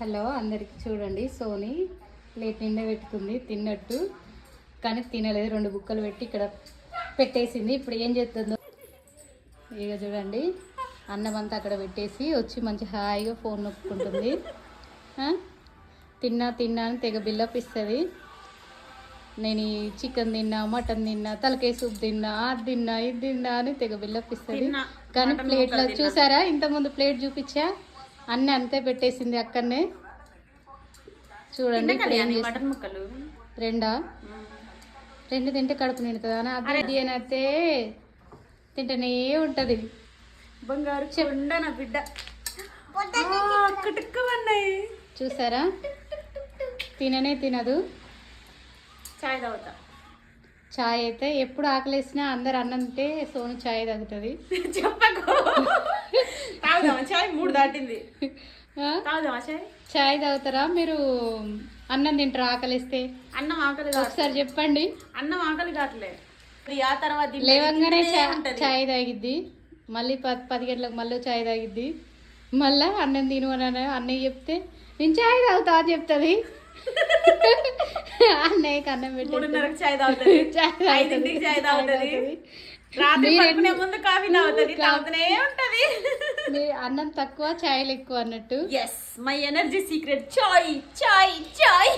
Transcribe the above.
Hello అందరికి చూడండి. Soni plate నిండా పెట్టుకుంది తిన్నట్టు. కానీ తినలేదు రెండు బుక్కలు పెట్టి ఇక్కడ పెట్టేసింది. ఇప్పుడు ఏం చేస్తుందో ఇక చూడండి. అన్నం అంతా అక్కడ పెట్టేసి వచ్చి మంచి హాయిగా ఫోన్ నొక్కుంటుంది? తిన్నా తిన్నా అని తెగ బిల్లప్ ఇస్తుంది. నేను ఈ చికెన్ తిన్నా మటన్ తిన్నా తలకాయ సూప్ తిన్నా అది తిన్నా ఇది తిన్నా అని తెగ బిల్లప్ ఇస్తుంది. కానీ ప్లేట్లో. చూసారా? ఇంతకుముందు ప్లేట్ చూపించా? అన్నీ అంతే పెట్టేసింది అక్కడనే. చూడండి మటన్ ముక్కలు? రెండా? రెండు తింటే కడుపు నిండుతుందా? అని అది అయితే తింటూనే ఉంటుంది. బంగారు కొండ నా బిడ్డ. చూసారా? తిననే తినదు. చాయ్ తాగుతా. చాయ్ అయితే ఎప్పుడు ఆకలేసినా అందరు అన్నం తింటే సోను చాయ్ తాగుతుంది. చెప్పకు. దాటింది. చాయ్ తాగుతారా? మీరు అన్నం తింటారా ఆకలిస్తే? అన్నం ఆకలి ఒకసారి చెప్పండి. అన్నం ఆకలి కావట్లే ఆ తర్వాత లేవంగానే. చాయ్ తాగిద్ది. మళ్ళీ పది పది గంటలకు మళ్ళీ చాయ్ తాగిద్ది. మళ్ళా అన్నం తిను అని అన్న- అన్నయ్య చెప్తే నేను చాయ్ తాగుతా అని చెప్తుంది. అన్నయ్యకి అన్నం పెట్టి చాయ్ తాగుతుంది. చాయ్ తాగుతుంది. చాయ్. రాత్రి పడుకునే ముందు కాఫీ తాగుతుంది తాగుతూనే ఉంటది మీ అన్నం తక్కువ చాయ్లు ఎక్కువ అన్నట్టు yes my energy secret chai chai chai